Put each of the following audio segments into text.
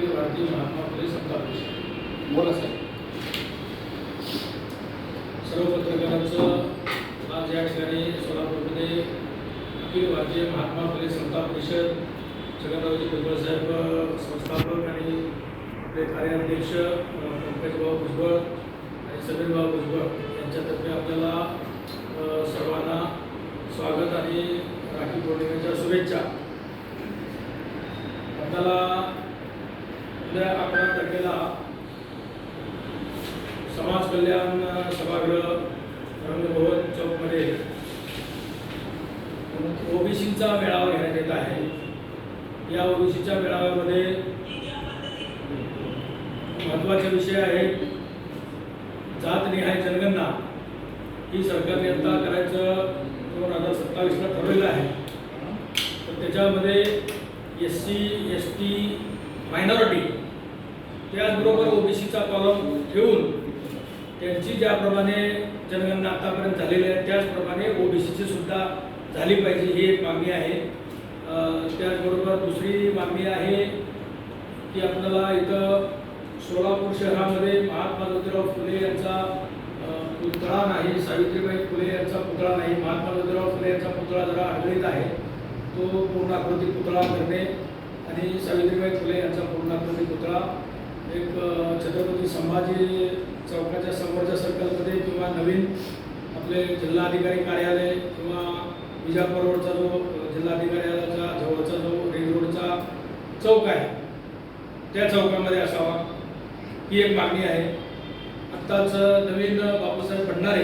अखिल भारतीय महात्मा फुले समता परिषद बोला साहेब. सर्व पत्रकारांचं आज या ठिकाणी सोलापूरमध्ये अखिल भारतीय महात्मा फुले समता परिषद जगन्नाथजी भुजबळ साहेब संस्थापक आणि आपले कार्याध्यक्ष अ, पंकजभाऊ भुजबळ आणि समीरभाऊ भुजबळ यांच्यातर्फे आपल्याला सर्वांना स्वागत आणि राखी पौर्णिमेच्या शुभेच्छा आपल्याला उद्या अकरा तारखेला समाज कल्याण सभागृह रंगभवन चौकमध्ये. ओबीसीचा मेळावा घेण्यात येत आहे. या ओबीसीच्या मेळाव्यामध्ये महत्त्वाचे विषय आहेत. जातनिहाय जनगणना. ही सरकारने आता करायचं दोन हजार सत्तावीसला ठरवलेलं आहे. तर त्याच्यामध्ये S C S T minority त्याचबरोबर ओबीसीचा कॉलम ठेवून त्यांची ज्याप्रमाणे जनगणना आतापर्यंत झालेली आहे त्याचप्रमाणे ओबीसीची सुद्धा झाली पाहिजे ही एक मागणी आहे. त्याचबरोबर दुसरी मागणी आहे की आपल्याला इथं सोलापूर शहरामध्ये महात्मा ज्योतिराव फुले यांचा पुतळा नाही सावित्रीबाई फुले यांचा पुतळा नाही. महात्मा ज्योतिराव फुले यांचा पुतळा जरा आढळीत आहे. तो पूर्णाकृती पुतळा करणे आणि सावित्रीबाई फुले यांचा पूर्णाकृती पुतळा एक छत्रपती संभाजी चौकाच्या समोरच्या सर्कलमध्ये किंवा नवीन आपले जिल्हाधिकारी कार्यालय किंवा विजापूर रोडचा जो अ, जवळचा जो रिंग रोडचा चौक आहे त्या चौकामध्ये असावा. ही एक मागणी आहे. आत्ताच नवीन बापूसाहेब भंडारे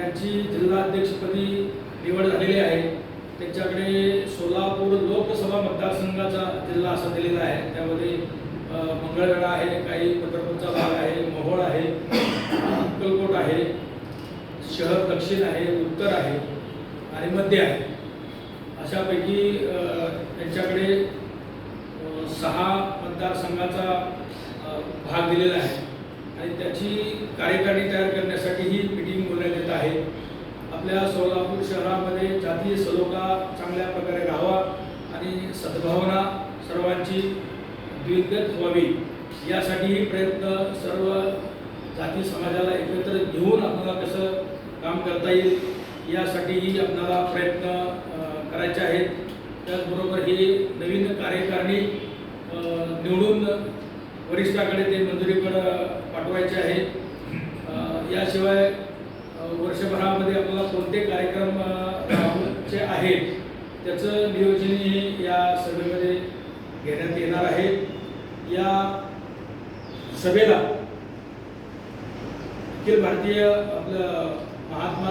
यांची जिल्हाध्यक्षपदी निवड झालेली आहे. त्यांच्याकडे सोलापूर लोकसभा मतदारसंघाचा जिल्हा असा दिलेला आहे. त्यामध्ये मंगळगडा आहे काही पंढरपूरचा भाग आहे मोहोळ आहे अक्कलकोट आहे शहर दक्षिण आहे उत्तर आहे आणि मध्य आहे. अशापैकी त्यांच्याकडे सहा मतदारसंघाचा भाग दिलेला आहे. आणि त्याची कार्यकारिणी तयार करण्यासाठी ही मिटिंग बोलण्यात येत आहे. आपल्या सोलापूर शहरामध्ये जातीय सलोखा चांगल्या प्रकारे राहावा आणि सद्भावना सर्वांची द्विगत व्हावी यासाठीही प्रयत्न सर्व जाती समाजाला एकत्र घेऊन आपल्याला कसं काम करता येईल यासाठीही आपल्याला प्रयत्न करायचे आहेत. त्याचबरोबर ही नवीन कार्यकारिणी निवडून वरिष्ठाकडे ते मंजुरीकडं पाठवायचे आहे. याशिवाय वर्षभरामध्ये आपल्याला कोणते कार्यक्रम राबवायचे आहेत त्याचं नियोजनही या सभेमध्ये घेण्यात येणार आहे. या सभेला अखिल भारतीय आपलं महात्मा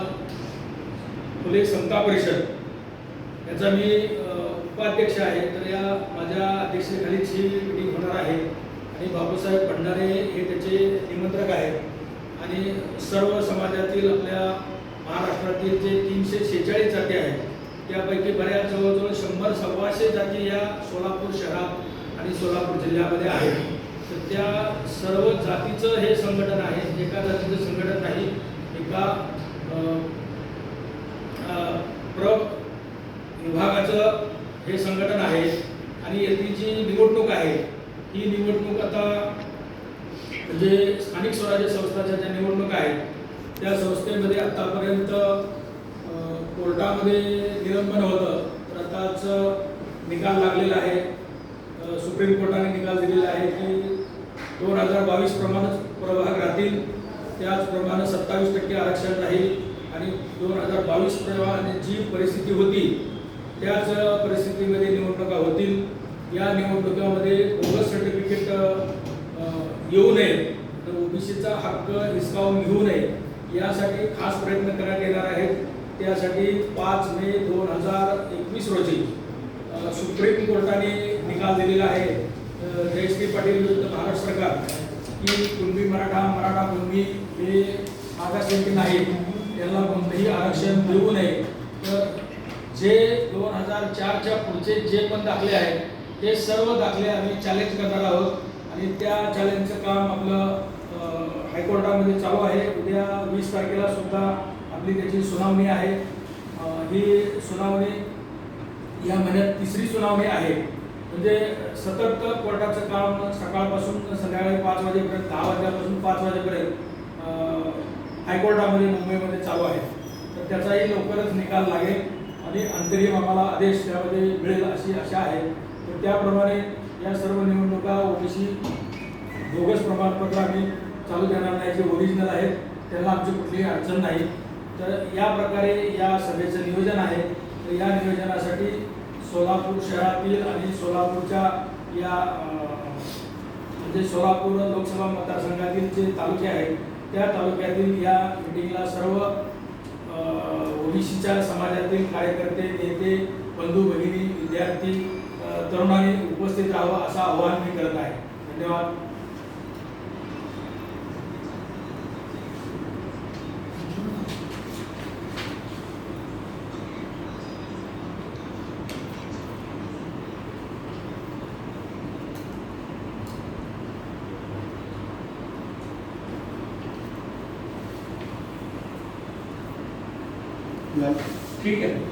फुले समता परिषद याचा मी उपाध्यक्ष आहे. तर या माझ्या अध्यक्षतेखालीच ही मिटिंग होणार आहे. आणि बाबूसाहेब भंडारे हे त्याचे निमंत्रक आहेत. आणि सर्व समाजातील आपल्या महाराष्ट्रातील जे तीनशे शेहेचाळीस जाती आहेत त्यापैकी बऱ्याच जवळजवळ शंभर सव्वाशे जाती या सोलापूर शहरात आणि सोलापूर जिल्ह्यामध्ये आहे. तर त्या सर्व जातीचं हे संघटन आहे. एका जातीचं संघटन नाही एका प्र विभागाचं हे संघटन आहे. आणि याची जी निवडणूक आहे ही निवडणूक आता म्हणजे स्थानिक स्वराज्य संस्थाच्या ज्या निवडणूक आहेत त्या संस्थेमध्ये आतापर्यंत कोर्टामध्ये निलंबन होतं. तर आताच निकाल लागलेला आहे. सुप्रीम कोर्टाने निकाल दिलेला आहे की दोन हजार बावीस प्रमाणेच प्रभाग राहतील. त्याचप्रमाणे सत्तावीस टक्के आरक्षण राहील. आणि दोन हजार बावीस प्रमाणे जी परिस्थिती होती त्याच परिस्थितीमध्ये निवडणुका होतील. या निवडणुकामध्ये बोगस सर्टिफिकेट येऊ नये. तर ओबीसीचा हक्क हिसकावून घेऊ नये. यासाठी खास प्रयत्न करण्यात येणार आहेत. त्यासाठी पाच मे दोन हजार एकवीस रोजी सुप्रीम कोर्टाने निकाल दिलेला आहे अ, जयश्री पाटील विरुद्ध भारत सरकार की कुणबी मराठा मराठा कुणबी हे मागासवर्गीय नाही त्यांना कोणतंही आरक्षण देऊ नये. तर जे दोन हजार चारच्या पुढचे जे पण दाखले आहेत ते सर्व दाखले आम्ही चॅलेंज करणार आहोत. आणि त्या चॅलेंजचं काम आपलं हायकोर्टामध्ये चालू आहे. उद्या वीस तारखेला सुद्धा आपली त्याची सुनावणी आहे. ही सुनावणी या महिन्यात तिसरी सुनावणी आहे. म्हणजे सतत कोर्टाचं काम सकाळपासून संध्याकाळी पाच वाजेपर्यंत दहा वाजल्यापासून पाच वाजेपर्यंत हायकोर्टामध्ये मुंबईमध्ये चालू आहे. तर त्याचाही लवकरच निकाल लागेल आणि अंतरिम आम्हाला आदेश त्यामध्ये मिळेल अशी आशा आहे. तर त्याप्रमाणे या सर्व निवडणुका ओबीसी बोगस प्रमाणपत्र आम्ही चालू देणार नाही जे ओरिजिनल आहेत त्यांना आमची कुठलीही अडचण नाही. तर या प्रकारे या सभेचं नियोजन आहे. तर या नियोजनासाठी सोलापूर शहरातील आणि सोलापूरच्या या म्हणजे सोलापूर लोकसभा मतदारसंघातील जे तालुके आहेत त्या तालुक्यातील या मिटिंगला सर्व ओबीसीच्या समाजातील कार्यकर्ते नेते बंधू भगिनी विद्यार्थी तरुणांनी उपस्थित राहावं असं आवाहन मी करत आहे. धन्यवाद. ठीक आहे.